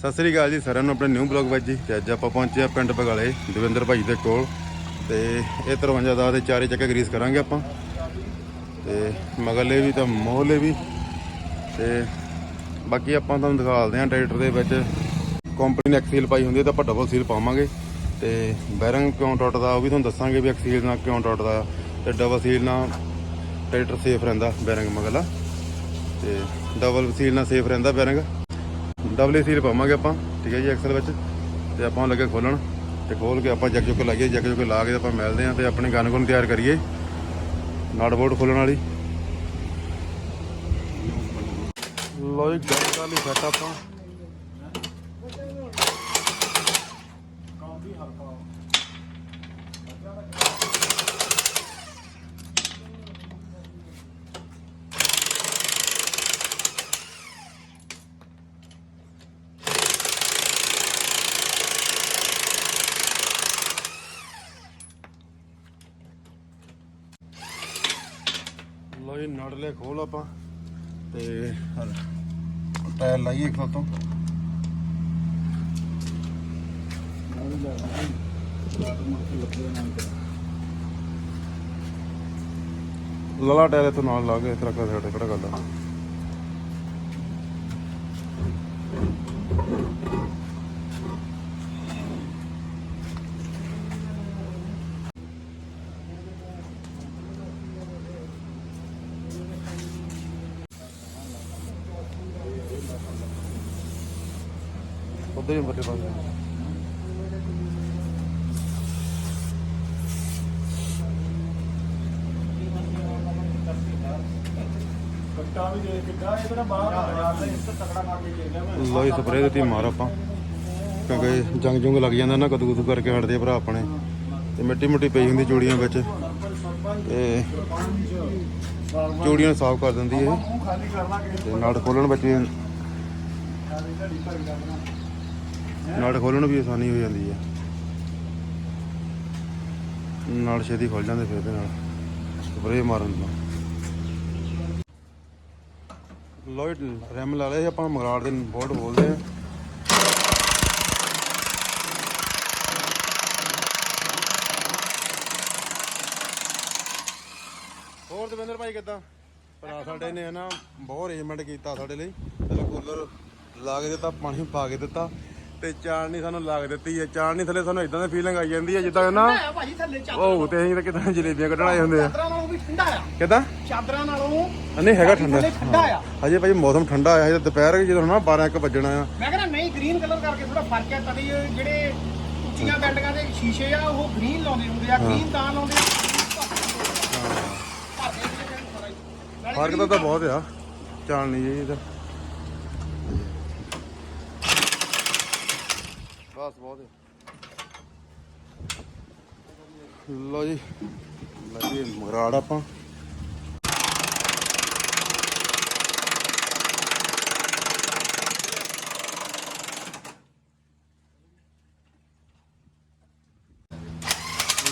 ਸਤਿ ਸ੍ਰੀ ਅਕਾਲ ਜੀ, ਸਾਰਿਆਂ ਨੂੰ ਆਪਣੇ ਨਿਊ ਬਲੌਗ ਵਿੱਚ ਜੀ, ਤੇ ਅੱਜ ਆਪਾਂ ਪਹੁੰਚੇ ਆ ਪਿੰਡ ਬਗਾਲੇ ਦਵਿੰਦਰ ਭਾਈ ਦੇ ਕੋਲ। ਤੇ ਇਹ 53 ਦਾ ਦੇ ਚਾਰੇ ਚੱਕੇ ਗਰੀਸ ਕਰਾਂਗੇ ਆਪਾਂ। ਤੇ ਮਗਲੇ ਵੀ ਤਾਂ ਮੋਹਲੇ ਵੀ। ਤੇ ਬਾਕੀ ਆਪਾਂ ਤੁਹਾਨੂੰ ਦਿਖਾਲਦੇ ਹਾਂ ਟਰੈਕਟਰ ਦੇ ਵਿੱਚ। ਕੰਪਨੀ ਨੇ ਐਕਸੀਲ ਪਾਈ ਹੁੰਦੀ ਹੈ ਤਾਂ ਆਪਾਂ ਡਬਲ ਸੀਲ ਪਾਵਾਂਗੇ। ਤੇ ਬੈਰਿੰਗ ਕਿਉਂ ਟੁੱਟਦਾ ਉਹ ਵੀ ਤੁਹਾਨੂੰ ਦੱਸਾਂਗੇ ਵੀ ਐਕਸੀਲ ਨਾਲ ਕਿਉਂ ਟੁੱਟਦਾ। ਤੇ ਡਬਲ ਸੀਲ ਨਾਲ ਟਰੈਕਟਰ ਸੇਫ ਰਹਿੰਦਾ ਬੈਰਿੰਗ ਮਗਲਾ ਤੇ ਡਬਲ ਸੀਲ ਨਾਲ ਸੇਫ ਰਹਿੰਦਾ ਬੈਰਿੰਗ। ਡਬਲ ਸੀਲ ਪਾਵਾਂਗੇ ਆਪਾਂ, ਠੀਕ ਹੈ ਜੀ ਐਕਸਲ ਵਿੱਚ, ਤੇ ਆਪਾਂ ਲੱਗੇ ਖੋਲਣ, ਤੇ ਖੋਲ ਕੇ ਆਪਾਂ ਜੱਗ ਜੁੱਕ ਲਾਈਏ, ਜੱਗ ਜੁੱਕ ਲਾ ਕੇ ਆਪਾਂ ਮਿਲਦੇ ਆਂ ਤੇ ਆਪਣੀ ਗਨ ਗੁਨ ਤਿਆਰ ਕਰੀਏ। ਨਟ ਬੋਰਡ ਖੋਲਣ ਵਾਲੀ। ਲੋ ਜੀ, ਗਨ ਵਾਲੀ ਸੈਟ ਆਪਾਂ ਲੋ ਲੈ ਖੋਲ ਆਪਾਂ। ਤੇ ਟਾਇਰ ਲਾਈਏ ਇੱਕ ਤੋਂ। ਲਲਾ ਟਾਇਰ ਇੱਥੋਂ ਨਾਲ ਲਾ ਕੇ ਇਸ ਕਰ ਸਾਡੇ ਕਿਹੜਾ ਗੱਲ ਆ ਉਧਰ ਹੀ ਬੱਟੇ ਪਾਸੇ ਕੱਟਾ ਵੀ ਦੇ ਕਿੱਡਾ ਇਹ ਕਿਹੜਾ ਬਾਹਰ ਆ ਜਾਂਦਾ ਇਸ ਤੋਂ ਤਕੜਾ ਮਾਰ ਕੇ ਚੱਲ ਗਿਆ ਮੈਂ ਲੋ ਜੀ ਸਪਰੇਅ ਦਿੱਤੀ ਮਾਰ ਆਪਾਂ। ਕਿਉਂਕਿ ਜੰਗ ਜੁੰਗ ਲੱਗ ਜਾਂਦਾ ਨਾ ਕਦੂ ਕਦੂ ਕਰਕੇ ਹਟਦੇ ਭਰਾ ਆਪਣੇ। ਤੇ ਮਿੱਟੀ ਮੁੱਟੀ ਪਈ ਹੁੰਦੀ ਚੂੜੀਆਂ ਵਿੱਚ। ਤੇ ਚੂੜੀਆਂ ਨੂੰ ਸਾਫ਼ ਕਰ ਦਿੰਦੀ ਇਹ। ਤੇ ਨਟ ਖੋਲਣ ਵਿੱਚ ਵੀ ਨਟ ਖੋਲਣ ਵੀ ਆਸਾਨੀ ਹੋ ਜਾਂਦੀ ਹੈ ਨਾਲ ਛੇਤੀ ਖੁੱਲ ਜਾਂਦੇ ਫਿਰ ਇਹਦੇ ਨਾਲ। ਸਪਰੇਅ ਮਾਰਨ ਤੋਂ। ਲੋਇਡ ਰੈਮ ਲਾ ਲਿਆ ਆਪਾਂ, ਮਗਰਾੜ ਦੇ ਬੋਰਡ ਬੋਲਦੇ ਆ। ਹੋਰ ਦਵਿੰਦਰ ਭਾਈ ਕਿੱਦਾਂ? ਭਰਾ ਸਾਡੇ ਨੇ ਨਾ ਬਹੁਤ ਅਰੇਂਜਮੈਂਟ ਕੀਤਾ ਸਾਡੇ ਲਈ। ਚਲੋ ਕੂਲਰ ਲਾ ਕੇ ਦਿੱਤਾ, ਪਾਣੀ ਪਾ ਕੇ ਦਿੱਤਾ। ਤੇ ਚਾਣਨੀ ਸਾਨੂੰ ਲੱਗ ਦਿੱਤੀ ਹੈ ਚਾਣਨੀ ਥੱਲੇ ਸਾਨੂੰ ਇਦਾਂ ਦੀ ਫੀਲਿੰਗ ਆਈ ਜਾਂਦੀ ਹੈ ਜਿੱਦਾਂ ਨਾ ਆ ਭਾਜੀ ਥੱਲੇ ਚਾਦਰਾਂ ਉਹ ਤੇ ਅਸੀਂ ਤਾਂ ਕਿਦਾਂ ਜਲੇਬੀਆਂ ਕੱਢਣ ਆਏ ਹੁੰਦੇ ਆ। ਨਾਲੋਂ ਵੀ ਠੰਡਾ ਆ। ਕਿਦਾਂ? ਚਾਦਰਾਂ ਨਾਲੋਂ ਨਹੀਂ ਹੈਗਾ ਠੰਡਾ। ਥੱਲੇ ਠੰਡਾ ਆ। ਹਜੇ ਭਾਈ ਮੌਸਮ ਠੰਡਾ ਆਇਆ ਹਜੇ ਦੁਪਹਿਰ ਜਦੋਂ ਨਾ 12 1 ਵੱਜਣਾ ਆ। ਮੈਂ ਕਹਿੰਦਾ ਨਹੀਂ ਗ੍ਰੀਨ ਕਲਰ ਕਰਕੇ ਥੋੜਾ ਫ਼ਰਕ ਹੈ ਇਹ ਜਿਹੜੇ ਉੱਚੀਆਂ ਬਿਲਡਿੰਗਾਂ ਦੇ ਸ਼ੀਸ਼ੇ ਆ ਉਹ ਗ੍ਰੀਨ ਲਾਉਂਦੇ ਹੁੰਦੇ ਆ ਗ੍ਰੀਨ ਤਾਂ ਲਾਉਂਦੇ ਆ ਫ਼ਰਕ ਤਾਂ ਤਾਂ ਬਹੁਤ ਆ। ਚਾਣਨੀ ਜੀ ਇਹਦਾ। ਬਸ ਬਹੁਤ ਆ ਲੋ ਜੀ ਲੱਗੇ ਮਗਰਾੜ ਆਪਾਂ।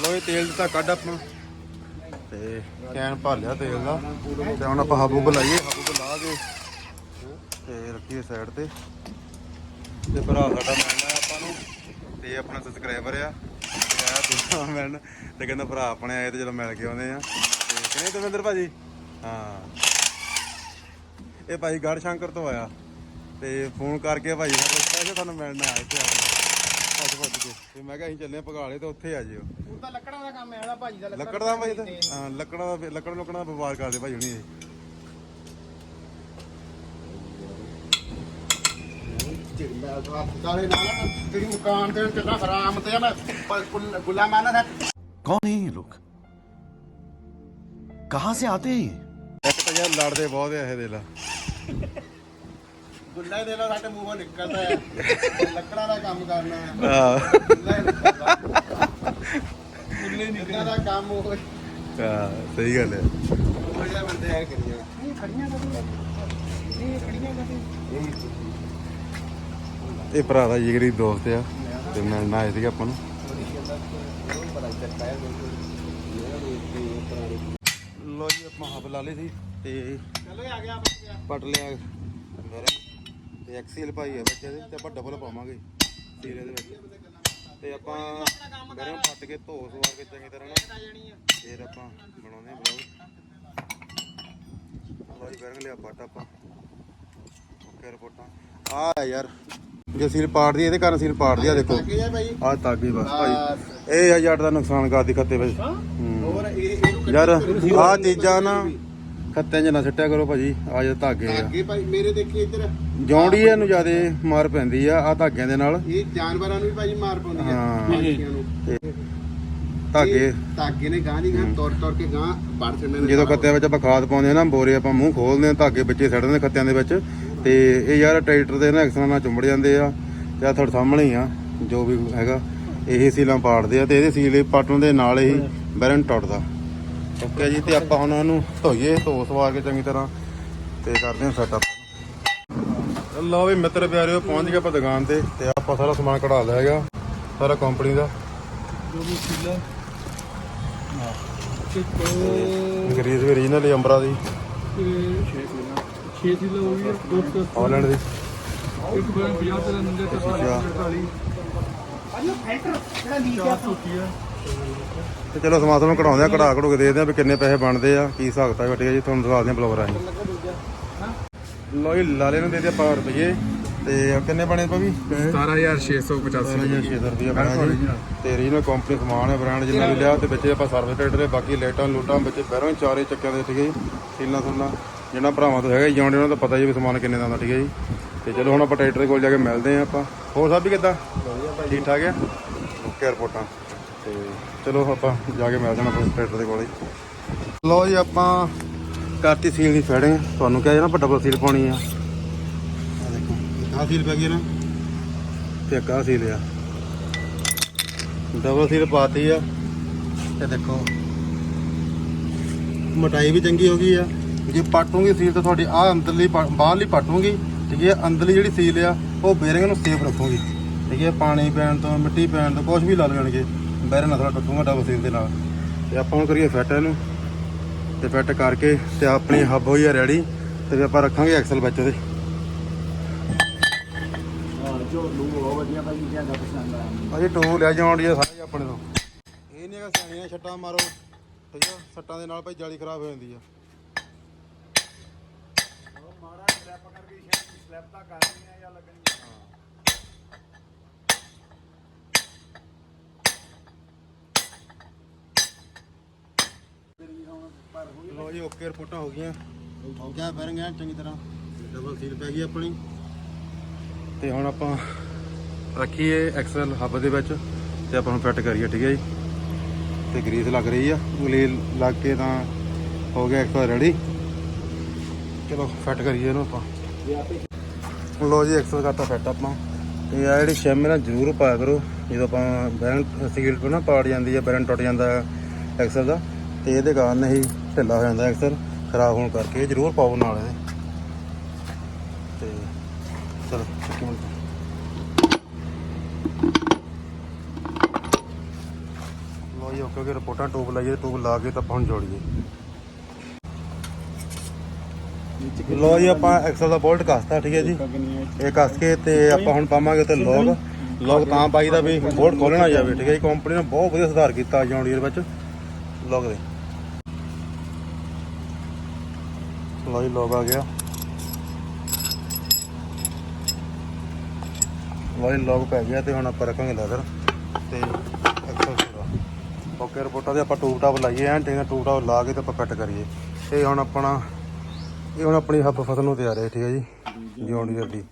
ਲੋ ਇਹ ਤੇਲ ਦਿੱਤਾ ਕੱਢ ਆਪਾਂ। ਤੇ ਕੈਨ ਭਰ ਲਿਆ ਤੇਲ ਦਾ। ਤੇ ਹੁਣ ਆਪਾਂ ਹਾਬੂ ਬੁਲਾਈਏ। ਹਾਬੂ ਬੁਲਾ ਕੇ ਤੇ ਰੱਖੀਏ ਸਾਈਡ ਤੇ। ਤੇ ਭਰਾ ਸਾਡਾ ਤੇ ਇਹ ਆਪਣਾ ਸਬਸਕ੍ਰਾਈਬਰ ਆ। ਤੇ ਆਇਆ ਦੂਜਾ ਮਿਲਣ ਤੇ ਕਹਿੰਦਾ ਭਰਾ ਆਪਣੇ ਆਏ ਤੇ ਚਲੋ ਮਿਲ ਕੇ ਆਉਂਦੇ ਆ। ਤੇ ਕਿਹਨੇ ਦਵਿੰਦਰ ਭਾਜੀ? ਹਾਂ। ਇਹ ਭਾਈ ਗੜ ਸ਼ੰਕਰ ਤੋਂ ਆਇਆ। ਤੇ ਫੋਨ ਕਰਕੇ ਭਾਈ ਸਾਡੇ ਸਪੈਸ਼ਲ ਤੁਹਾਨੂੰ ਮਿਲਣਾ ਆਇਆ ਆ ਕੇ। ਭੱਜ ਭੱਜ ਕੇ। ਤੇ ਮੈਂ ਕਿਹਾ ਅਸੀਂ ਚੱਲੇ ਆ ਪਗਾਲੇ ਤੇ ਉੱਥੇ ਆ ਜਿਓ। ਉਹਦਾ ਲੱਕੜਾਂ ਦਾ ਕੰਮ ਹੈ ਇਹਦਾ ਭਾਜੀ ਦਾ ਲੱਕੜ ਦਾ ਭਾਈ ਤਾਂ ਹਾਂ ਲੱਕੜਾਂ ਦਾ ਲੱਕੜ ਲੁਕੜਾਂ ਦਾ ਵਪਾਰ ਕਰਦੇ ਭਾਈ ਹੁਣੀ ਇਹ। ਦਾਲੇ ਦਾ ਕੌਣ ਹੈ ਇਹ ਲੋਕ ਕਹਾਂ ਸੇ ਆਤੇ ਹੈ ਇੱਕ ਤਾਂ ਯਾਰ ਲੜਦੇ ਬਹੁਤ ਆ ਇਹ ਦੇ ਲਾ ਗੁੱਲਾ ਦੇ ਲਾ ਸਾਡੇ ਮੂੰਹੋਂ ਨਿਕਲਦਾ ਹੈ ਲੱਕੜਾਂ ਦਾ ਕੰਮ ਕਰਨਾ ਹਾਂ ਗੁੱਲੇ ਨਿਕਲਦਾ ਦਾ ਕੰਮ ਉਹ ਹਾਂ ਸਹੀ ਗੱਲ ਹੈ ਬੰਦੇ ਆ ਕਰੀਆਂ ਨਹੀਂ ਖੜੀਆਂ ਕਦੇ ਨਹੀਂ ਖੜੀਆਂ ਕਦੇ ਇਹ ਭਰਾ ਦਾ ਜਿਗਰੀ ਦੋਸਤ ਆ ਤੇ ਮਿਲਣ ਆਏ ਸੀਗੇ ਆਪਾਂ ਨੂੰ। ਲੋ ਜੀ ਆਪਾਂ ਹੱਬ ਲਾ ਲਈ ਸੀ ਤੇ ਚਲੋ ਆ ਗਿਆ ਪਟ ਲਿਆ ਮੇਰੇ ਤੇ ਐਕਸੀਐਲ ਪਾਈ ਹੈ ਵਿੱਚ ਇਹਦੇ ਤੇ ਆਪਾਂ ਡਬਲ ਪਾਵਾਂਗੇ ਵਿੱਚ। ਤੇ ਆਪਾਂ ਗਰਮ ਪੱਟ ਕੇ ਧੋ ਸਵਾਰ ਕੇ ਚੰਗੀ ਤਰ੍ਹਾਂ ਨਾ। ਫਿਰ ਆਪਾਂ ਬਣਾਉਂਦੇ ਹਾਂ ਬਲੌਗ ਲੋਈ ਬੈਰੰਗ ਲਿਆ ਪੱਟ ਆਪਾਂ। ਓਕੇ ਰਿਪੋਰਟਾਂ। ਆ ਯਾਰ ਜੇ ਸੀਲ ਪਾੜਦੀ ਇਹਦੇ ਕਾਰਨ ਸੀਲ ਪਾੜਦੀ ਆ ਦੇਖੋ। ਆ ਤਾਗੀ ਬਸ ਭਾਈ। ਇਹ ਆ ਜੱਟ ਦਾ ਨੁਕਸਾਨ ਕਰਦੀ ਖੱਤੇ ਵਿੱਚ। ਹੂੰ। ਹੋਰ ਇਹ ਇਹਨੂੰ ਯਾਰ ਆ ਚੀਜ਼ਾਂ ਨਾ ਖੱਤਿਆਂ 'ਚ ਨਾ ਸਿੱਟਿਆ ਕਰੋ ਭਾਜੀ ਆ ਜੇ ਧਾਗੇ ਆ। ਅੱਗੇ ਭਾਈ ਮੇਰੇ ਦੇਖੀ ਇੱਧਰ। ਜੌਂਡੀਆਂ ਨੂੰ ਜਿਆਦੇ ਮਾਰ ਪੈਂਦੀ ਆ ਆ ਧਾਗਿਆਂ ਦੇ ਨਾਲ। ਇਹ ਜਾਨਵਰਾਂ ਨੂੰ ਵੀ ਭਾਜੀ ਮਾਰ ਪਾਉਂਦੀ ਆ ਹਾਂ। ਪੰਛੀਆਂ ਨੂੰ। ਧਾਗੇ। ਧਾਗੇ ਨੇ ਗਾਂ ਦੀ ਗਾਂ ਤੁਰ ਤੁਰ ਕੇ ਗਾਂ ਵੜ ਛੱਡਣੇ ਜਦੋਂ ਖੱਤਿਆਂ ਵਿੱਚ ਆਪਾਂ ਖਾਦ ਪਾਉਂਦੇ ਆ ਨਾ ਬੋਰੇ ਆਪਾਂ ਮੂੰਹ ਖੋਲਦੇ ਆ ਧਾਗੇ ਵਿੱਚੇ ਨੇ ਖੱਤਿਆਂ ਦੇ ਵਿੱਚ। ਤੇ ਇਹ ਯਾਰ ਟਰੈਕਟਰ ਦੇ ਨਾ ਐਕਸਨਾਂ ਨਾਲ ਚੁੰਬੜ ਜਾਂਦੇ ਆ ਤੇ ਆ ਤੁਹਾਡੇ ਸਾਹਮਣੇ ਹੀ ਆ ਜੋ ਵੀ ਹੈਗਾ। ਇਹ ਸੀਲਾਂ ਪਾੜਦੇ ਆ ਤੇ ਇਹਦੇ ਸੀਲੇ ਪਾਟਣ ਦੇ ਨਾਲ ਹੀ ਬੈਰਨ ਟੁੱਟਦਾ। ਓਕੇ ਜੀ ਤੇ ਆਪਾਂ ਹੁਣ ਉਹਨੂੰ ਧੋਈਏ ਧੋ ਸਵਾਰ ਕੇ ਚੰਗੀ ਤਰ੍ਹਾਂ ਤੇ ਕਰਦੇ ਹਾਂ ਸੈਟਅਪ ਲਓ ਵੀ ਮਿੱਤਰ ਪਿਆਰਿਓ ਪਹੁੰਚ ਗਏ ਆਪਾਂ ਦੁਕਾਨ ਤੇ ਤੇ ਆਪਾਂ ਸਾਰਾ ਸਮਾਨ ਕਢਾ ਲਿਆ ਹੈਗਾ ਸਾਰਾ ਕੰਪਨੀ ਦਾ। ਗਰੀਸ ਵੀ ਰੀਜਨਲ ਅੰਬਰਾ ਦੀ। 6 ਕਿਲੋ ਹੋ ਗਈ ਦੋਸਤ ਹਾਲੈਂਡ ਦੀ ਇੱਕ ਬੈਂ 50 ਤੇ ਨੰਦੇ ਤੇ ਅੱਛਾ। 40 ਭਾਜੀ ਉਹ ਫਿਲਟਰ ਜਿਹੜਾ ਲੀਕ ਆ। 430 ਹੈ ਤੇ ਚਲੋ ਸਮਾਨ ਤੁਹਾਨੂੰ ਕਢਾਉਂਦੇ ਆ ਕਢਾ ਕਢੂ ਕੇ ਦੇਖਦੇ ਆ ਵੀ ਕਿੰਨੇ ਪੈਸੇ ਬਣਦੇ ਆ ਕੀ ਹਿਸਾਬ ਕਿਤਾਬ ਠੀਕ ਹੈ ਜੀ ਤੁਹਾਨੂੰ ਦਿਖਾ ਦਿਆਂ ਬਲੌਗਰ ਆਈ ਲੋ ਜੀ ਲਾਲੇ ਨੂੰ ਦੇ ਦੇ ਆਪਾਂ ਰੁਪਏ ਤੇ ਕਿੰਨੇ ਬਣੇ ਭਾਵੇਂ 17685 600 ਰੁਪਏ ਬਣਿਆ ਜੀ। ਤੇ ਰੀਜਨਲ ਕੰਪਨੀ ਸਮਾਨ ਹੈ ਬ੍ਰਾਂਡ ਜਿੰਨਾ ਵੀ ਲਿਆ ਤੇ ਵਿੱਚ ਆਪਾਂ ਸਰਵਿਸ ਦੇ ਬਾਕੀ ਲਾਈਟਾਂ ਲੂਟਾਂ ਵਿੱਚ ਬਹਿਰੋਂ ਚਾਰੇ ਚੱਕਿਆਂ ਦੇ ਜੀ ਸੀਲਾਂ ਸੁਲਾਂ। ਜਿਹਨਾਂ ਭਰਾਵਾਂ ਤੋਂ ਹੈਗਾ ਜਾਉਂਦੇ ਉਹਨਾਂ ਦਾ ਪਤਾ ਜੀ ਵੀ ਸਮਾਨ ਕਿੰਨੇ ਦਾ ਆਉਂਦਾ ਠੀਕ ਹੈ ਜੀ। ਤੇ ਚਲੋ ਹੁਣ ਆਪਾਂ ਟਰੈਕਟਰ ਦੇ ਕੋਲ ਜਾ ਕੇ ਮਿਲਦੇ ਆਂ ਆਪਾਂ। ਹੋਰ ਸਭ ਵੀ ਕਿੱਦਾਂ? ਠੀਕ ਠਾਕ ਹੈ ਓਕੇ ਰਿਪੋਰਟਾਂ। ਤੇ ਚਲੋ ਆਪਾਂ ਜਾ ਕੇ ਮਿਲਦੇ ਆਂ ਆਪਾਂ ਟਰੈਕਟਰ ਦੇ ਕੋਲ ਹੀ। ਲੋ ਜੀ ਆਪਾਂ ਕਰਤੀ ਸੀਲ ਦੀ ਫੈਡਿੰਗ ਤੁਹਾਨੂੰ ਕਿਹਾ ਜੀ ਨਾ ਆਪਾਂ ਡਬਲ ਸੀਲ ਪਾਉਣੀ ਆ। ਆ ਦੇਖੋ ਆਹ ਸੀਲ ਪੈ ਗਈ ਨਾ। ਤੇ ਆਹ ਸੀਲ ਆ। ਡਬਲ ਸੀਲ ਪਾਤੀ ਆ। ਤੇ ਦੇਖੋ ਮੋਟਾਈ ਵੀ ਚੰਗੀ ਹੋ ਗਈ ਆ। ਜੇ ਪਾਟੂਗੀ ਸੀਲ ਤਾਂ ਤੁਹਾਡੀ ਆ ਅੰਦਰਲੀ ਪਾ- ਬਾਹਰਲੀ ਪਾਟੂਗੀ ਠੀਕ ਹੈ ਅੰਦਰਲੀ ਜਿਹੜੀ ਸੀਲ ਆ ਉਹ ਬੇਰਿੰਗ ਨੂੰ ਸੇਫ ਰੱਖੂਗੀ ਠੀਕ ਹੈ ਪਾਣੀ ਪੈਣ ਤੋਂ ਮਿੱਟੀ ਪੈਣ ਤੋਂ ਕੁਝ ਵੀ ਲਾ ਲੈਣਗੇ ਬੈਰਿੰਗ ਨਾਲ ਥੋੜਾ ਟੁੱਟੂਗਾ ਡਬਲ ਸੀਲ ਦੇ ਨਾਲ। ਤੇ ਆਪਾਂ ਹੁਣ ਕਰੀਏ ਫਿੱਟ ਇਹਨੂੰ ਤੇ ਫਿੱਟ ਕਰਕੇ ਤੇ ਆਪਣੀ ਹੱਬ ਹੋਈ ਆ ਰੈਡੀ ਤੇ ਫਿਰ ਆਪਾਂ ਰੱਖਾਂਗੇ ਐਕਸਲ ਵਿੱਚ ਉਹਦੇ। ਅਜੇ ਟੂਲ ਆ ਜਾਣ ਦੀ ਸਾਰੇ ਆਪਣੇ ਤੋਂ। ਇਹ ਨਹੀਂ ਹੈਗਾ ਸਿਆਣੀਆਂ ਛੱਟਾਂ ਮਾਰੋ ਠੀਕ ਆ ਸੱਟਾਂ ਦੇ ਨਾਲ ਭਾਈ ਜਾਲੀ ਖਰਾਬ ਹੋ ਜਾਂਦੀ ਆ। ਲੋ ਜੀ ਓਕੇ ਰਿਪੋਰਟਾਂ ਹੋ ਗਈਆਂ। ਹੋ ਗਿਆ ਬੈਰਿੰਗ ਚੰਗੀ ਤਰ੍ਹਾਂ। ਡਬਲ ਸੀਲ ਪੈ ਗਈ ਆਪਣੀ। ਤੇ ਹੁਣ ਆਪਾਂ ਰੱਖੀਏ ਐਕਸਲ ਹੱਬ ਦੇ ਵਿੱਚ ਤੇ ਆਪਾਂ ਨੂੰ ਫਿੱਟ ਕਰੀਏ ਠੀਕ ਹੈ ਜੀ? ਤੇ ਗਰੀਸ ਲੱਗ ਰਹੀ ਆ ਉਂਗਲੀ ਲੱਗ ਕੇ ਤਾਂ ਹੋ ਗਿਆ ਐਕਸਲ ਰੈਡੀ ਚਲੋ ਫਿੱਟ ਕਰੀਏ ਇਹਨੂੰ ਆਪਾਂ ਲੋ ਜੀ ਐਕਸਲ ਕਰਤਾ ਫਿੱਟ ਆਪਾਂ। ਤੇ ਆ ਜਿਹੜੀ ਸ਼ੈਮ ਨਾਲ ਜ਼ਰੂਰ ਪਾਇਆ ਕਰੋ। ਜਦੋਂ ਆਪਾਂ ਬੈਰਨ ਸੀਲ ਤੋਂ ਨਾ ਪਾੜ ਜਾਂਦੀ ਹੈ ਬੈਰਨ ਟੁੱਟ ਜਾਂਦਾ ਐਕਸਲ ਦਾ। ਤੇ ਇਹਦੇ ਕਾਰਨ ਹੀ ਢਿੱਲਾ ਹੋ ਜਾਂਦਾ ਐਕਸਲ ਖਰਾਬ ਹੋਣ ਕਰਕੇ। ਜ਼ਰੂਰ ਪਾਓ ਨਾਲ ਇਹਦੇ। ਤੇ ਚਲੋ, ਚੱਕੀ ਮਿੰਟ ਲੋ ਜੀ ਓਕੇ, ਰਿਪੋਰਟਾਂ ਟੂਬ ਲਾਈਏ, ਟੂਬ ਲਾ ਕੇ ਤਾਂ ਆਪਾਂ ਹੁਣ ਜੋੜੀਏ। ਲੋ ਜੀ, ਆਪਾਂ ਐਕਸਲ ਦਾ ਬੋਲਟ ਕੱਸਤਾ ਠੀਕ ਹੈ ਜੀ। ਇਹ ਕੱਸ ਕੇ ਤੇ ਆਪਾਂ ਹੁਣ ਪਾਵਾਂਗੇ ਤੇ ਲੋਗ ਲੋਕ ਤਾਂ ਪਾਈ ਦਾ ਵੀ ਬੋਲਟ ਖੋਲਣਾ ਜਾਵੇ ਠੀਕ ਹੈ ਜੀ। ਕੰਪਨੀ ਨੇ ਬਹੁਤ ਵਧੀਆ ਸੁਧਾਰ ਕੀਤਾ ਜੌਂਡੀਅਰ ਵਿੱਚ। ਲੋਕ ਦੇ। ਲੋ ਜੀ ਲੋਗ ਆ ਗਿਆ। ਲੋ ਜੀ ਲੋਗ ਪੈ ਗਿਆ ਤੇ ਹੁਣ ਆਪਾਂ ਰੱਖਾਂਗੇ ਲੈਦਰ ਤੇ ਐਕਸਲ ਪੂਰਾ ਓਕੇ ਰਿਪੋਰਟਾਂ ਦੇ ਆਪਾਂ ਟੂਬ ਟਾਪ ਲਾਈਏ ਐਨ ਟੇਨਾ ਟੂਬ ਟਾਪ ਲਾ ਕੇ ਤੇ ਆਪਾਂ ਕੱਟ ਕਰੀਏ। ਇਹ ਹੁਣ ਆਪਣਾ ਇਹ ਹੁਣ ਆਪਣੀ ਹੱਬ ਫਸਲ ਨੂੰ ਤਿਆਰ ਹੈ, ਠੀਕ ਹੈ ਜੀ, ਜਿਉਣੀ ਦੀ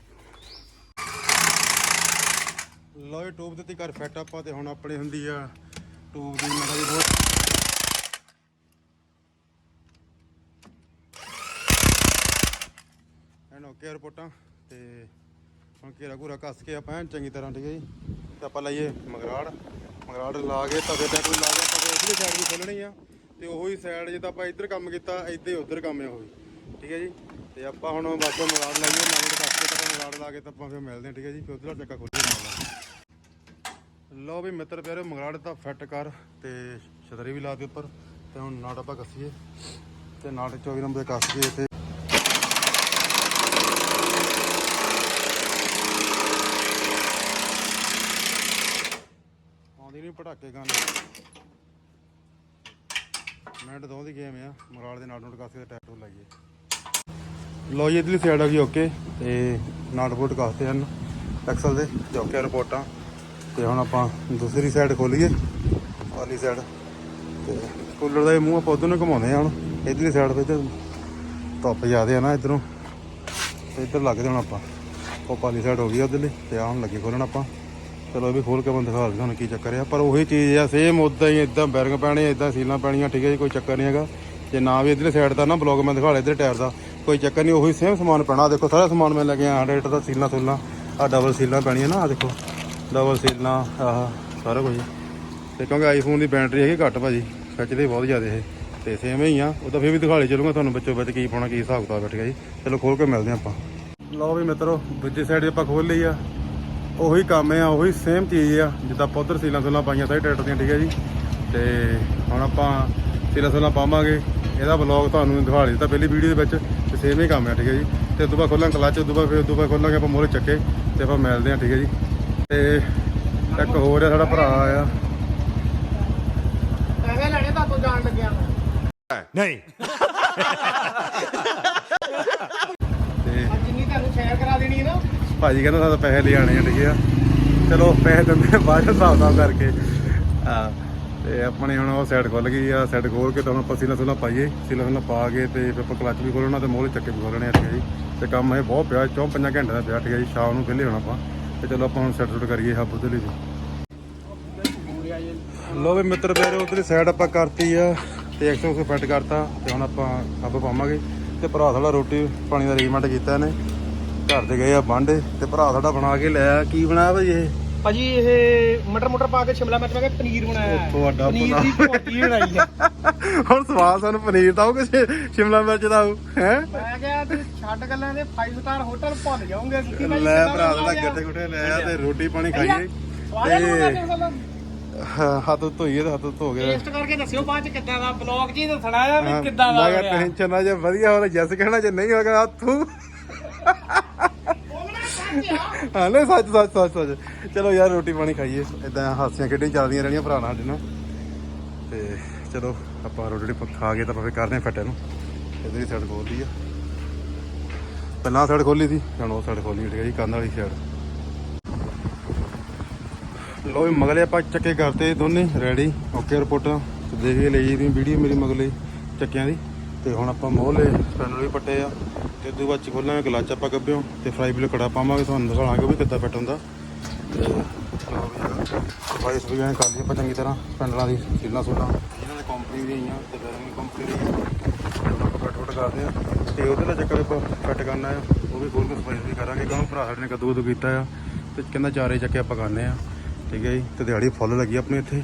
ਲੋ ਇਹ ਟੂਬ ਦਿੱਤੀ ਕਰ ਫਿੱਟ ਆਪਾਂ ਤੇ ਹੁਣ ਆਪਣੀ ਹੁੰਦੀ ਆ ਟੂਬ ਦੀ ਮੜਾ ਜੀ ਬਹੁਤ। ਐਨ ਓਕੇ ਰਿਪੋਰਟਾਂ, ਤੇ ਹੁਣ ਘੇਰਾ ਘੂਰਾ ਕੱਸ ਕੇ ਆਪਾਂ ਚੰਗੀ ਤਰ੍ਹਾਂ, ਠੀਕ ਹੈ ਜੀ, ਤੇ ਆਪਾਂ ਲਾਈਏ ਮਗਰਾੜ। ਮਗਰਾੜ ਲਾ ਕੇ ਤਵੇ ਤੇ ਕੋਈ ਲਾ ਕੇ ਤਵੇ ਇਧਰਲੀ ਸਾਈਡ ਵੀ ਖੋਲਣੀ ਆ, ਤੇ ਉਹੀ ਸਾਈਡ ਜਿੱਦਾਂ ਆਪਾਂ ਇੱਧਰ ਕੰਮ ਕੀਤਾ ਇੱਦਾਂ ਹੀ ਉੱਧਰ ਕੰਮ ਹੈ ਉਹ ਵੀ। ਠੀਕ ਹੈ ਜੀ? ਤੇ ਆਪਾਂ ਹੁਣ ਬਸ ਮਗਾੜ ਲਾਈਏ ਮਾਰਕੀਟ ਕਰਕੇ ਤਾਂ ਮਗਾੜ ਲਾ ਕੇ ਤਾਂ ਆਪਾਂ ਫਿਰ ਮਿਲਦੇ ਹਾਂ, ਠੀਕ ਹੈ ਜੀ? ਫਿਰ ਉਧਰਲਾ ਚੱਕਾ ਖੋਲ੍ਹੀ ਨਾਲ ਲਓ ਵੀ ਮਿੱਤਰ ਪਿਆਰੇ ਮਗਰਾੜ ਤਾਂ ਫਿੱਟ ਕਰ ਤੇ ਛਤਰੀ ਵੀ ਲਾ ਦੇ ਉੱਪਰ ਤੇ ਹੁਣ ਨਾਟ ਆਪਾਂ ਕੱਸੀਏ। ਤੇ ਨਾੜ 24 ਨੰਬਰ ਦੇ ਕੱਸ ਕੇ ਤੇ ਆਉਂਦੀ ਨਹੀਂ ਪਟਾਕੇ ਗਾਣੇ ਮਿੰਟ ਦੋ ਦੀ ਗੇਮ ਆ ਮਗਰਾੜ ਦੇ ਨਾਲ ਨੂੰ ਟਕਾਸੇ ਦਾ ਟੈਟੂ ਲਾਈਏ। ਲੋ ਜੀ, ਇਧਰਲੀ ਸਾਈਡ ਆ ਗਈ ਓਕੇ ਤੇ ਨਾਟ ਬੋਟ ਕਾਸਤੇ ਹਨ ਐਕਸਲ ਦੇ ਤੇ ਓਕੇ ਰਿਪੋਰਟਾਂ ਤੇ ਹੁਣ ਆਪਾਂ ਦੂਸਰੀ ਸਾਈਡ ਖੋਲੀਏ, ਵਾਲੀ ਸਾਈਡ ਤੇ ਕੂਲਰ ਦਾ ਮੂੰਹ ਆਪਾਂ ਉਧਰ ਨੂੰ ਘੁਮਾਉਂਦੇ ਹਾਂ ਹੁਣ। ਇਧਰਲੀ ਸਾਈਡ ਤੇ ਤੇ ਧੁੱਪ ਜ਼ਿਆਦੇ ਆ ਨਾ ਇਧਰੋਂ। ਤੇ ਇੱਧਰ ਲੱਗਦੇ ਹੁਣ ਆਪਾਂ। ਉਹ ਪਾਲੀ ਸਾਈਡ ਹੋ ਗਈ ਉਧਰਲੀ, ਤੇ ਆ ਹੁਣ ਲੱਗੇ ਖੋਲਣ ਆਪਾਂ। ਚਲੋ ਇਹ ਵੀ ਖੋਲ ਕੇ ਬੰਦ ਦਿਖਾ ਦਿੰਦਾ ਹੁਣ ਕੀ ਚੱਕਰ ਆ। ਪਰ ਉਹੀ ਚੀਜ਼ ਆ ਸੇਮ ਉਦਾਂ ਹੀ ਇਦਾਂ ਬੈਰਿੰਗ ਪੈਣੇ ਇਦਾਂ ਸੀਲਾਂ ਪੈਣੀਆਂ, ਠੀਕ ਹੈ ਜੀ, ਕੋਈ ਚੱਕਰ ਨਹੀਂ ਹੈਗਾ। ਜੇ ਨਾ ਵੀ ਇਧਰਲੀ ਸਾਈਡ ਦਾ ਨਾ ਬਲੌਗ ਮੈਂ ਦਿਖਾ ਲਿਆ ਇਧਰ ਟਾਇਰ ਦਾ। ਕੋਈ ਚੱਕਰ ਨਹੀਂ, ਉਹੀ ਸੇਮ ਸਮਾਨ ਪੈਣਾ। ਆਹ ਦੇਖੋ, ਸਾਰਾ ਸਮਾਨ ਮੈਂ ਲੈ ਕੇ ਆਇਆ ਰੇਟ ਦਾ ਸੀਲਾਂ, ਸੁਲਾਂ। ਆ ਡਬਲ ਸੀਲਾਂ ਪੈਣੀਆਂ ਨਾ ਆ ਦੇਖੋ। ਡਬਲ ਸੀਲਾਂ, ਆਹ, ਸਾਰਾ ਕੁਝ। ਤੇ ਕਿਉਂਕਿ ਆਈਫੋਨ ਦੀ ਬੈਟਰੀ ਹੈਗੀ ਘੱਟ ਭਾਜੀ ਖਿੱਚਦੇ ਬਹੁਤ ਜ਼ਿਆਦਾ ਇਹ। ਤੇ ਸੇਮ ਹੀ ਆ, ਉਹ ਤਾਂ ਫਿਰ ਵੀ ਦਿਖਾ ਲਈ ਚਲੂੰਗਾ ਤੁਹਾਨੂੰ ਬੱਚੋ ਬੱਚ ਕੀ ਪਾਉਣਾ, ਕੀ ਹਿਸਾਬ ਕਿਤਾਬ ਬੈਠ ਗਿਆ ਜੀ। ਚਲੋ, ਖੋਲ ਕੇ ਮਿਲਦੇ ਆਪਾਂ। ਲਓ ਵੀ ਮਿੱਤਰੋ, ਦੂਜੀ ਸਾਈਡ ਆਪਾਂ ਖੋਲ ਲਈ ਆ। ਉਹੀ ਕੰਮ ਆ, ਉਹੀ ਸੇਮ ਚੀਜ਼ ਆ, ਜਿੱਦਾਂ ਆਪਾਂ ਉੱਧਰ ਸੀਲਾਂ ਸੁਲਾਂ ਪਾਈਆਂ ਸਾਰੇ ਟਰੈਕਟਰ ਦੀਆਂ, ਠੀਕ ਹੈ ਜੀ। ਤੇ ਹੁਣ ਆਪਾਂ ਸੀਲਾਂ ਸੁਲਾਂ ਪਾਵਾਂਗੇ। ਇਹਦਾ ਬਲੌਗ ਤੁਹਾਨੂੰ ਦਿਖਾ ਦਿੱਤਾ ਪਹਿਲੀ ਵੀਡੀਓ ਦੇ ਵਿੱਚ। ਤੇ ਸੇਮ ਹੀ ਕੰਮ ਆ ਠੀਕ ਹੈ ਜੀ। ਤੇ ਬਾਅਦ ਖੋਲਾਂ ਕਲੱਚ ਬਾਅਦ ਫਿਰ ਬਾਅਦ ਖੋਲਾਂਗੇ ਆਪਾਂ ਮੋਰੇ ਚੱਕੇ ਤੇ ਆਪਾਂ ਮਿਲਦੇ ਆ ਠੀਕ ਹੈ ਜੀ। ਤੇ ਇੱਕ ਹੋਰ ਆ ਸਾਡਾ ਭਰਾ ਆ। ਐਵੇਂ ਲੈਣੇ ਤਾਂ ਤੋਂ ਜਾਣ ਲੱਗਿਆ। ਮੈਂ नहीं ਤੇ ਅੱਜ ਜਿੰਨੀ ਤੁਹਾਨੂੰ ਸ਼ੇਅਰ ਕਰਾ ਦੇਣੀ ਹੈ ਨਾ ਭਾਜੀ ਕਹਿੰਦਾ ਸਾਡਾ ਪੈਸੇ ਲਿਆਣੇ ਆ ਠੀਕ ਆ ਚਲੋ ਪੈਸੇ ਦਿੰਦੇ ਆ ਬਾਅਦ ਹਿਸਾਬ ਨਾਲ ਕਰਕੇ। ਆ ਤੇ ਆਪਣੇ ਹੁਣ ਉਹ ਸਾਈਡ ਖੁੱਲ ਗਈ ਆ ਸਾਈਡ ਖੋਲ ਕੇ ਤਾਂ ਹੁਣ ਆਪਾਂ ਸੀਲਾ ਸੁਲਾ ਪਾਈਏ। ਸੀਲਾ ਸੁਲਾ ਪਾ ਕੇ ਤੇ ਫਿਰ ਆਪਾਂ ਕਲੱਚ ਵੀ ਖੋਲਣਾ ਤੇ ਮੋਹਰੇ ਚੱਕੇ ਵੀ ਖੋਲਣੇ ਆ ਠੀਕ ਆ ਜੀ। ਤੇ ਕੰਮ ਇਹ ਬਹੁਤ ਪਿਆ ਚੌਂ ਪੰਜਾਂ ਘੰਟੇ ਦਾ ਪਿਆ ਠੀਕ ਆ ਜੀ, ਸ਼ਾਮ ਨੂੰ ਵਿਹਲੇ ਹੋਣਾ ਆਪਾਂ। ਤੇ ਚਲੋ ਆਪਾਂ ਹੁਣ ਸੈੱਟ ਸੁੱਟ ਕਰੀਏ ਹੱਬ ਉਧਰ ਲਈ ਲੋ ਵੀ ਮਿੱਤਰ ਪਿਆਰੇ, ਉਧਰਲੀ ਸਾਈਡ ਆਪਾਂ ਕਰਤੀ ਆ ਤੇ 100 ਫਿੱਟ ਕਰਤਾ ਤੇ ਹੁਣ ਆਪਾਂ ਹੱਬ ਪਾਵਾਂਗੇ। ਤੇ ਭਰਾ ਸਾਡਾ ਰੋਟੀ ਪਾਣੀ ਦਾ ਅਰੇਂਜਮੈਂਟ ਕੀਤਾ ਇਹਨੇ। ਘਰ ਦੇ ਗਏ ਆ ਬਾਂਡੇ ਤੇ ਭਰਾ ਸਾਡਾ ਬਣਾ ਕੇ ਲਿਆ ਕੀ ਬਣਾਇਆ ਭਾਈ ਇਹ? ਭਾਜੀ ਇਹ ਮਟਰ ਮਟਰ ਪਾ ਕੇ ਸ਼ਿਮਲਾ ਮਿਰਚ ਪਾ ਕੇ ਪਨੀਰ ਬਣਾਇਆ ਹੈ। ਤੁਹਾਡਾ ਪਨੀਰ ਦੀ ਭੁਰਜੀ ਬਣਾਈ ਹੈ। ਹੁਣ ਸਵਾਦ ਸਾਨੂੰ ਪਨੀਰ ਦਾ ਆਉ ਕਿ ਸ਼ਿਮਲਾ ਮਿਰਚ ਦਾ ਹੈ? ਮੈਂ ਕਿਹਾ ਤੂੰ ਛੱਡ ਗੱਲਾਂ ਦੇ 5 ਸਟਾਰ ਹੋਟਲ ਭੁੱਲ ਜਾਓਗੇ ਕਿ ਭਾਈ ਲੈ ਭਰਾ ਦਾ। ਗੱਟੇ ਗੁੱਟੇ ਲੈ ਆ ਤੇ ਰੋਟੀ ਪਾਣੀ ਖਾਈਏ। ਤੇ ਹਾਂ, ਹੱਥ ਧੋਈਏ ਤੇ ਹੱਥ ਧੋ ਕੇ ਟੇਸਟ ਕਰਕੇ ਦੱਸਿਓ ਬਾਅਦ ਚ ਕਿੱਦਾਂ ਦਾ ਬਲੌਗ ਜੀ ਦੱਸਣਾ ਆ ਵੀ ਕਿੱਦਾਂ ਦਾ ਮੈਂ ਕਿਹਾ ਟੈਨਸ਼ਨ ਨਾ ਜੇ ਵਧੀਆ ਹੋਵੇ ਜੈਸ ਕਹਿਣਾ ਜੇ ਨਹੀਂ ਹੋਗਾ ਤੂੰ। ਹਾਂ, ਨਹੀਂ, ਸੱਚ ਸੱਚ ਸੱਚ ਸੱਚ। ਚਲੋ ਯਾਰ, ਰੋਟੀ ਪਾਣੀ ਖਾਈਏ। ਇਦਾਂ ਹਾਸੀਆਂ ਖੇਡੀਆਂ ਚੱਲਦੀਆਂ ਰਹਿਣੀਆਂ ਭਰਾ ਨਾਲ ਨਾਲ ਤੇ ਚਲੋ, ਆਪਾਂ ਰੋਟੀ ਖਾ ਕੇ ਤਾਂ ਆਪਾਂ ਫਿਰ ਕਰਦੇ ਹਾਂ ਫੱਟੇ ਨੂੰ। ਇਧਰ ਹੀ ਸਾਈਡ ਖੋਲਦੀ ਆ। ਪਹਿਲਾਂ ਸਾਈਡ ਖੋਲੀ ਸੀ, ਹੁਣ ਉਹ ਸਾਈਡ ਖੋਲੀ ਠੀਕ ਹੈ ਜੀ, ਕੰਧ ਵਾਲੀ ਸਾਈਡ ਲੋ ਮਗਲੇ ਆਪਾਂ ਚੱਕੇ ਕਰਤੇ ਦੋਨੇ ਰੈਡੀ ਓਕੇ ਰਿਪੋਰਟਾਂ। ਤੇ ਦੇਖ ਕੇ ਲਈ ਜੀ ਵੀਡੀਓ ਮੇਰੀ ਮਗਲੇ ਚੱਕਿਆਂ ਦੀ। ਤੇ ਹੁਣ ਆਪਾਂ ਮੋਹਲੇ ਪੈਨਲ ਵੀ ਪੱਟੇ ਆ ਤੇ ਉਦੋਂ ਬਾਅਦ ਚ ਖੋਲਾਂਗੇ ਗਲਾਚ ਆਪਾਂ ਗੱਬਿਓ ਤੇ ਫਰਾਈ ਬਿਲ ਕੜਾ ਪਾਵਾਂਗੇ, ਤੁਹਾਨੂੰ ਦਿਖਾਵਾਂਗੇ ਵੀ ਕਿੱਦਾਂ ਫਿੱਟ ਹੁੰਦਾ। ਤੇ ਲਓ ਸਫ਼ਾਈ ਸਫਾਈਆਂ ਕਰ ਲਈ ਆਪਾਂ ਚੰਗੀ ਤਰ੍ਹਾਂ, ਪੈਨਲਾਂ ਦੀ ਸੀਲਾਂ ਸੂਲਾਂ। ਇਹਨਾਂ ਦੇ ਕੰਪਨੀ ਦੀਆਂ ਆਈਆਂ ਤੇ ਬੈਰਿੰਗ ਕੰਪਨੀ ਦੀਆਂ ਆਪਾਂ ਫਿੱਟ ਫਿੱਟ ਕਰਦੇ ਆ। ਤੇ ਉਹਦੇ ਨਾਲ ਚੱਕਰ ਆਪਾਂ ਫਿੱਟ ਕਰਨਾ ਆ, ਉਹ ਵੀ ਖੋਲ ਕੇ ਸਫ਼ਾਈ ਵੀ ਕਰਾਂਗੇ। ਕਿਉਂ ਭਰਾ ਸਾਡੇ ਨੇ ਕਦੂ ਕਦੂ ਕੀਤਾ ਆ, ਤੇ ਕਹਿੰਦਾ ਚਾਰੇ ਚੱਕੇ ਆਪਾਂ ਕਰਨੇ ਆ। ਠੀਕ ਹੈ ਜੀ, ਤੇ ਦਿਹਾੜੀ ਫੁੱਲ ਲੱਗੀ ਆਪਣੇ ਇੱਥੇ।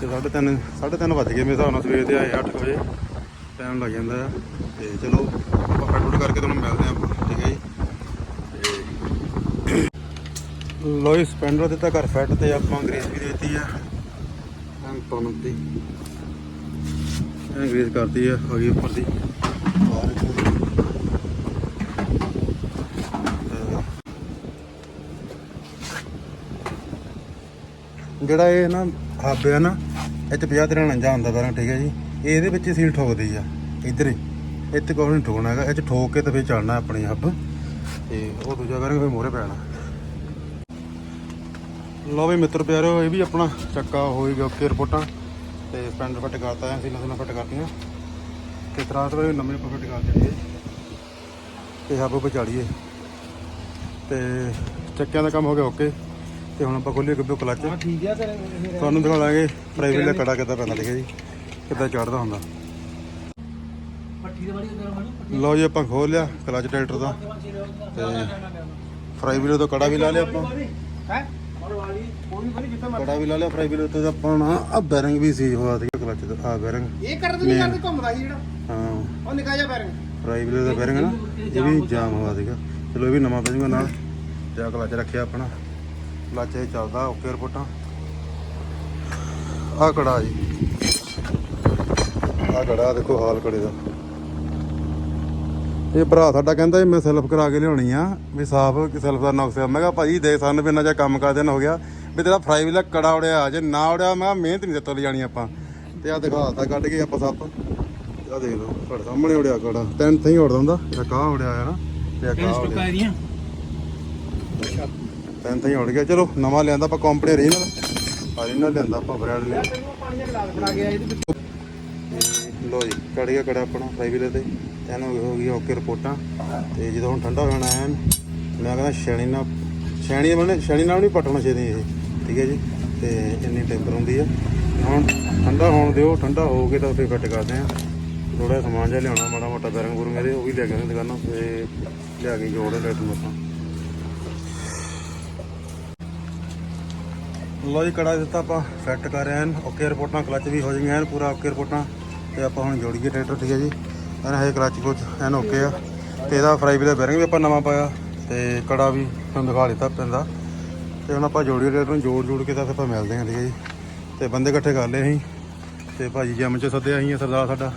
ਤੇ 3:30 3:30 ਵੱਜ ਗਏ ਮੇਰੇ ਹਿਸਾਬ ਨਾਲ ਸਵੇਰ ਦੇ ਆਏ 8 ਵਜੇ। ਟਾਈਮ ਲੱਗ ਜਾਂਦਾ ਆ। ਤੇ ਚਲੋ, ਆਪਾਂ ਫਟ ਫੁੱਟ ਕਰਕੇ ਤੁਹਾਨੂੰ ਮਿਲਦੇ ਆ ਆਪਾਂ, ਠੀਕ ਹੈ ਜੀ? ਤੇ ਲੋਈ ਸਪੈਂਡਰ ਦਿੱਤਾ ਘਰ ਫੈਟ ਤੇ ਆਪਾਂ ਗ੍ਰੇਸ ਵੀ ਦਿੱਤੀ ਆ। ਐਂ ਪਾਉਣ ਦੀ। ਐਂ ਗ੍ਰੇਸ ਕਰਤੀ ਆ ਆ ਉੱਪਰ ਦੀ। ਜਿਹੜਾ ਇਹ ਨਾ, ਹਾਬੇ ਆ ਨਾ, ਇਹ ਚ 50 ਤਰ੍ਹਾਂ ਲੰਜਾ ਹੁੰਦਾ ਪਹਿਲਾਂ, ਠੀਕ ਹੈ ਜੀ? ਇਹਦੇ ਵਿੱਚ ਸੀਲ ਠੋਕਦੀ ਆ ਇੱਧਰ ਇੱਥੇ ਕੋਈ ਨਹੀਂ ਠੋਕਣਾ ਹੈਗਾ ਇਹ ਚ ਠੋਕ ਕੇ ਤੇ ਫਿਰ ਚੜਨਾ ਆਪਣੀ ਹੱਬ। ਤੇ ਉਹ ਦੂਜਾ ਕਰਾਂਗੇ ਫਿਰ ਮੋਰੇ ਪੈਣਾ। ਲਓ ਵੀ ਮਿੱਤਰ ਪਿਆਰੋ ਇਹ ਵੀ ਆਪਣਾ ਚੱਕਾ ਹੋਈ ਗਿਆ ਓਕੇ ਰਿਪੋਰਟਾਂ। ਤੇ ਸਪੈਂਡਰ ਫਟ ਕਰਤਾ ਐ ਸੀਨਾ ਸੀਨਾ ਫਟ ਕਰਤੀਆਂ। ਤੇ ਤਰਾਸ ਵੇ ਨਵੇਂ ਪਕੜ ਕਰ ਦਿੱਤੇ। ਤੇ ਹੱਬ ਪਚਾੜੀਏ ਤੇ ਚੱਕਿਆਂ ਦਾ ਕੰਮ ਹੋ ਗਿਆ ਓਕੇ। ਤੇ ਹੁਣ ਆਪਾਂ ਖੋਲੀਏ ਗੱਬੇ ਕਲੱਚ। ਠੀਕ ਆ ਤੁਹਾਨੂੰ ਦਿਖਾਵਾਂਗੇ ਪ੍ਰਾਈਵੇਟ ਦਾ ਕੜਾ ਕਿੱਦਾਂ ਪੈਂਦਾ ਠੀਕ ਹੈ ਜੀ। ਕਿੱਦਾਂ ਚੜਦਾ ਹੁੰਦਾ? ਲਓ ਜੀ ਆਪਾਂ ਖੋਲ ਲਿਆ ਕਲੱਚ ਟਰੈਕਟਰ ਦਾ। ਤੇ ਫਰਾਈ ਵੀਲ ਤੋਂ ਕੜਾ ਵੀ ਲਾ ਲਿਆ ਆਪਾਂ। ਹੈ? ਕੜਾ ਵੀ ਲਾ ਲਿਆ ਫਰਾਈ ਵੀਲ ਤੋਂ ਆਪਾਂ ਨਾ ਆ ਬੈਰਿੰਗ ਵੀ ਸੀ ਹੋਇਆ ਸੀਗਾ ਕਲੱਚ ਦਾ ਆ ਬੈਰਿੰਗ। ਇਹ ਕਰਦੇ ਨਹੀਂ ਕਰਦੇ ਘੁੰਮਦਾ ਸੀ ਜਿਹੜਾ? ਹਾਂ। ਉਹ ਨਿਕਾ ਜਾ ਪੈਰ ਫਰਾਈ ਵੀਲ ਦਾ ਬੈਰਿੰਗ ਨਾ ਇਹ ਵੀ ਜਾਮ ਹੋਇਆ ਸੀਗਾ। ਚਲੋ ਇਹ ਵੀ ਨਵਾਂ ਪੈਜੂਗਾ ਨਾਲ। ਤੇ ਆ ਕਲੱਚ ਰੱਖਿਆ ਆਪਣਾ। ਕਲੱਚ ਇਹ ਚੱਲਦਾ ਓਕੇ ਰਿਪੋਰਟਾਂ। ਆ ਕੜਾ ਜੀ। ਆ ਦੇਖੋ ਹਾਲ ਦਾ। ਇਹ ਭਰਾ ਸਾਡਾ ਕਹਿੰਦਾ ਮੈਂ ਸੈਲਫ ਕਰਾ ਕੇ ਲਿਆਉਣੀ ਆ ਵੀ ਸਾਫ਼ ਕਿ ਸੈਲਫ ਦਾ ਨੁਕਸ ਮੈਂ ਕਿਹਾ ਭਾਜੀ ਦੇ ਸਾਨੂੰ ਵੀ ਇੰਨਾ ਜਿਹਾ ਕੰਮ ਕਰ ਦੇਣਾ ਹੋ ਗਿਆ। ਵੀ ਤੇਰਾ ਫਰਾਈ ਵੀਲ ਕੜਾ ਉੜਿਆ ਜੇ ਨਾ ਉੜਿਆ ਮੈਂ ਕਿਹਾ ਮਿਹਨਤ ਨਹੀਂ ਦਿੱਤੋ ਜਾਣੀ ਆਪਾਂ। ਤੇ ਆ ਦਿਖਾਤਾ ਕੱਢ ਕੇ ਆਪਾਂ ਸੱਪ। ਆ ਦੇਖ ਲਓ ਤੁਹਾਡੇ ਸਾਹਮਣੇ ਉੜਿਆ ਕੜਾ। ਤਿੰਨ ਥਈ ਉੜਦਾ ਹੁੰਦਾ ਇੱਕ ਆ ਉੜਿਆ ਆ ਨਾ ਤੇ ਆ ਉੜਿਆ। ਤਿੰਨ ਥਈ ਉੜ ਗਿਆ। ਚਲੋ ਨਵਾਂ ਲਿਆਂਦਾ ਆਪਾਂ ਕੰਪਨੀ ਰੀ ਨਾਲ ਆ ਇਹਨਾਂ ਲਿਆਂਦਾ ਆਪਾਂ ਬ੍ਰਾਂਡ ਲਿਆ ਤੈਨੂੰ ਪਾਣੀ ਦਾ ਗਲਾਸ ਫੜਾ ਗਿਆ ਇਹਦੇ ਵਿੱਚ ਲੋ ਜੀ ਕੜ ਗਿਆ ਕੜਾ ਆਪਣਾ ਫਰਾਈ ਤੇ ਇਹਨੂੰ ਹੋ ਗਈ ਓਕੇ ਰਿਪੋਰਟਾਂ। ਤੇ ਜਦੋਂ ਹੁਣ ਠੰਡਾ ਹੋ ਜਾਣਾ ਐਨ, ਮੈਂ ਕਹਿੰਦਾ ਛੈਣੀ ਨਾਲ, ਛੈਣੀ ਬਣੇ, ਛੈਣੀ ਨਾਲ ਨਹੀਂ ਪਟਣਾ ਚਾਹੀਦੀ ਇਹ, ਠੀਕ ਹੈ ਜੀ? ਤੇ ਇੰਨੀ ਟੈਂਪਰ ਹੁੰਦੀ ਹੈ ਹੁਣ ਠੰਡਾ ਹੋਣ ਦਿਓ, ਠੰਡਾ ਹੋ ਕੇ ਤਾਂ ਫਿਰ ਕੱਟ ਕਰਦੇ ਆ। ਥੋੜਾ ਸਮਾਨ ਜਿਹਾ ਲਿਆਉਣਾ, ਮਾੜਾ ਮੋਟਾ ਬੈਰਿੰਗ ਬੁਰਿੰਗ ਇਹਦੇ, ਉਹ ਵੀ ਲੈ ਕੇ ਆਉਂਦੇ ਦੁਕਾਨਾਂ, ਤੇ ਲਿਆ ਕੇ ਜੋੜ ਟਰੈਕਟਰ ਨੂੰ ਆਪਾਂ ਲੋ ਜੀ, ਕੜਾ ਦਿੱਤਾ ਆਪਾਂ ਫਿੱਟ ਕਰ ਰਹੇ ਹਾਂ ਓਕੇ ਰਿਪੋਰਟਾਂ ਕਲਚ ਵੀ ਹੋ ਜਾਈਆਂ ਹਨ ਪੂਰਾ ਓਕੇ ਰਿਪੋਰਟਾਂ। ਤੇ ਆਪਾਂ ਹੁਣ ਜੋੜੀਏ ਟਰੈਕਟਰ, ਠੀਕ ਹੈ ਜੀ। ਐਨ ਹੈ ਕਲਚ ਕੁਝ ਐਨ ਓਕੇ ਆ। ਤੇ ਇਹਦਾ ਫਰਾਈ ਵੀਲ ਦਾ ਬੈਰਿੰਗ ਵੀ ਆਪਾਂ ਨਵਾਂ ਪਾਇਆ, ਤੇ ਕੜਾ ਵੀ ਤੁਹਾਨੂੰ ਦਿਖਾ ਦਿੱਤਾ ਪੈਂਦਾ ਤੇ ਹੁਣ ਆਪਾਂ ਜੋੜੀਏ ਟਰੈਕਟਰ ਨੂੰ ਜੋੜ ਜੋੜ ਕੇ ਤਾਂ ਫਿਰ ਆਪਾਂ ਮਿਲਦੇ ਹਾਂ, ਠੀਕ ਹੈ ਜੀ। ਤੇ ਬੰਦੇ ਇਕੱਠੇ ਕਰ ਲਏ ਅਸੀਂ, ਤੇ ਭਾਜੀ ਜਿਮ ਚ ਸੱਦਿਆ ਅਸੀਂ ਆ ਸਰਦਾਰ ਸਾਡਾ,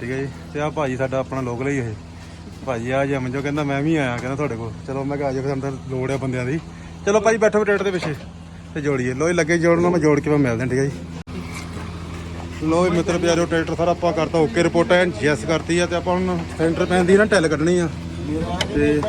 ਠੀਕ ਹੈ ਜੀ। ਤੇ ਆ ਭਾਜੀ ਸਾਡਾ ਆਪਣਾ ਲੋਕਲ ਹੀ ਇਹ। ਭਾਜੀ ਆ ਜਿਮ ਚੋਂ ਕਹਿੰਦਾ ਮੈਂ ਵੀ ਆਇਆ, ਕਹਿੰਦਾ ਤੁਹਾਡੇ ਕੋਲ। ਚਲੋ ਮੈਂ ਕਿਹਾ ਆ ਜਾਓ ਫਿਰ ਸਾਨੂੰ ਤਾਂ ਲੋੜ ਆ ਬੰਦਿਆਂ ਦੀ। ਚਲੋ ਭਾਜੀ ਬੈਠੋ ਟਰੈਕਟਰ ਦੇ ਪਿੱਛੇ, ਤੇ ਜੋੜੀਏ। ਲੋ ਲੱਗੇ ਜੋੜਨਾ ਮੈਂ ਜੋੜ ਕੇ ਮੈਂ ਮਿਲਦੇ ਹਾਂ, ਠੀਕ ਹੈ ਜੀ। ਲੋ ਇਹ ਮਿੱਤਰ ਪਿਆਰਿਓ ਟਰੈਕਟਰ ਸਾਰਾ, ਆਪਾਂ ਕਰਤਾ ਓਕੇ ਰਿਪੋਰਟ ਐਨ ਜੈਸ ਕਰਤੀ ਆ ਤੇ ਆਪਾਂ ਹੁਣ ਸੈਂਟਰ ਪੈਨ ਦੀ ਨਾ ਟੈਲ ਕੱਢਣੀ ਆ। ਤੇ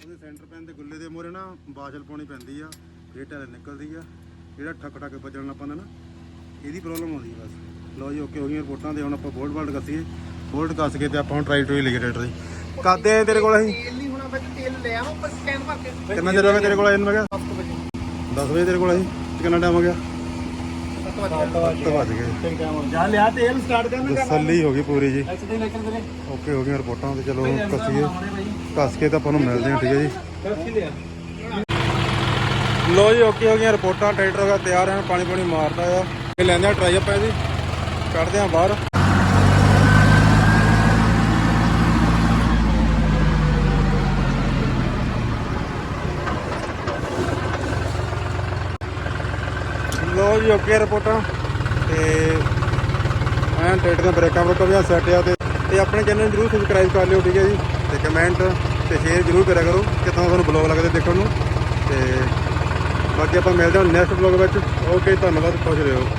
ਉਹਦੇ ਸੈਂਟਰ ਪੈਨ ਦੇ ਗੁੱਲੇ ਦੇ ਮੋਰੇ ਨਾ ਬਾਜਲ ਪਾਉਣੀ ਪੈਂਦੀ ਆ ਇਹ ਟੈਲ ਨਿਕਲਦੀ ਆ। ਜਿਹੜਾ ਠੱਕ ਠੱਕ ਵੱਜਣ ਲੱਗ ਪੈਂਦਾ ਨਾ ਇਹਦੀ ਪ੍ਰੋਬਲਮ ਆਉਂਦੀ ਹੈ ਬਸ। ਲਓ ਜੀ ਓਕੇ ਹੋ ਗਈਆਂ ਰਿਪੋਰਟਾਂ ਤੇ ਹੁਣ ਆਪਾਂ ਬੋਲਟ ਬਾਲਟ ਕੱਸੀਏ। ਬੋਲਟ ਕੱਸ ਕੇ ਤੇ ਆਪਾਂ ਹੁਣ ਟਰਾਈ ਟਰੂਈ ਲਈਏ ਟਰੈਕਟਰ ਦੀ ਕਰਦੇ ਆ ਤੇਰੇ ਕੋਲ ਅਸੀਂ? ਤੇਲ ਨਹੀਂ ਹੋਣਾ ਵਿੱਚ ਤੇਲ ਲੈ ਆਵਾਂ ਪਰ ਸਕੈਨ ਭਰ ਕੇ ਕਿੰਨਾ ਚਿਰ ਹੋ ਗਿਆ ਤੇਰੇ ਕੋਲ ਆਏ ਨੂੰ ਮੈਂ ਕਿਹਾ? 10 ਵਜੇ। 10 ਵਜੇ ਤੇਰੇ ਕੋਲ ਆਈ ਕਿੰਨਾ ਟਾਈਮ ਹੋ ਗਿਆ? 7 ਵਜੇ 7 ਵੱਜ ਗਏ। ਜਾ ਲਿਆ ਤੇਲ ਸਟਾਰਟ ਕਰਨਾ ਤਸੱਲੀ ਹੋ ਗਈ ਪੂਰੀ ਜੀ। ਐਕਸੀਡੈਂਟ ਲੈ ਕੇ ਵੀਰੇ ਓਕੇ ਹੋ ਗਈਆਂ ਰਿਪੋਰਟਾਂ ਤੇ ਚਲੋ ਕੱਸੀਏ। ਕੱਸ ਕੇ ਤਾਂ ਆਪਾਂ ਨੂੰ ਮਿਲਦੇ ਹਾਂ ਠੀਕ ਹੈ ਜੀ। ਲੋ ਜੀ ਓਕੇ ਹੋ ਗਈਆਂ ਰਿਪੋਰਟਾਂ। ਟਰੈਕਟਰ ਗਿਆ ਤਿਆਰ ਹੈ ਪਾਣੀ ਪਾਣੀ ਮਾਰਦਾ ਆ। ਲੈਂਦੇ ਆ, ਟਰਾਈ ਆਪਾਂ ਇਹਦੀ। ਕੱਢਦੇ ਆ ਬਾਹਰ। ਲੋ ਜੀ ਓਕੇ ਰਿਪੋਰਟਾਂ ਤੇ ਐਨ ਟਰੈਕਟਰ ਦੀਆਂ ਬ੍ਰੇਕਾਂ ਬਰੋਕਾਂ ਵੀ ਸੈੱਟ ਆ ਤੇ ਤੇ ਆਪਣੇ ਚੈਨਲ ਨੂੰ ਜਰੂਰ ਸਬਸਕ੍ਰਾਈਬ ਕਰ ਲਿਓ, ਠੀਕ ਹੈ ਜੀ। ਤੇ ਕਮੈਂਟ ਤੇ ਸ਼ੇਅਰ ਜਰੂਰ ਕਰਿਆ ਕਰੋ ਕਿਤਨਾ ਤੁਹਾਨੂੰ ਬਲੌਗ ਲੱਗਦੇ ਦੇਖਣ ਨੂੰ। ਤੇ ਬਾਕੀ ਆਪਾਂ ਮਿਲਦੇ ਹਾਂ ਨੈਕਸਟ ਬਲੌਗ ਵਿੱਚ। ਓਕੇ ਧੰਨਵਾਦ ਖੁਸ਼ ਹੋ